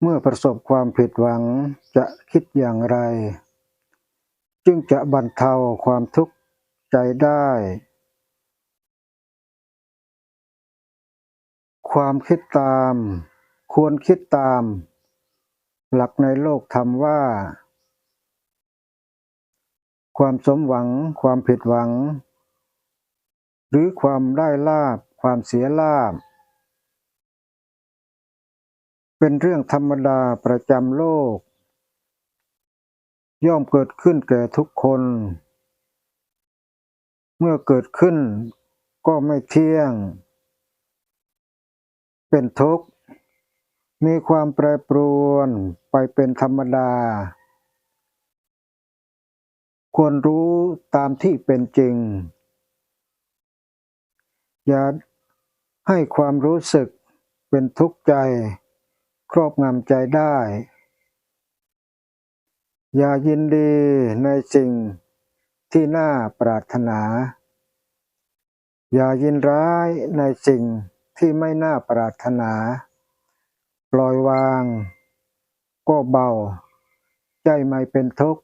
เมื่อประสบความผิดหวังจะคิดอย่างไร จึงจะบรรเทาความทุกข์ใจได้ ความคิดตาม ควรคิดตาม หลักในโลกธรรมว่า ความสมหวัง ความผิดหวัง หรือความได้ลาบ ความเสียลาบ เป็นเรื่องธรรมดาประจำโลก ย่อมเกิดขึ้นแก่ทุกคน เมื่อเกิดขึ้นก็ไม่เที่ยง เป็นทุกข์ มีความแปรปรวนไปเป็นธรรมดา ควรรู้ตามที่เป็นจริงอย่า ให้ความรู้สึกเป็นทุกข์ใจ ครอบงำใจได้ อย่ายินดีในสิ่งที่น่าปรารถนา อย่ายินร้ายในสิ่งที่ไม่น่าปรารถนา ปล่อยวาง ก็เบา ใจไม่เป็นทุกข์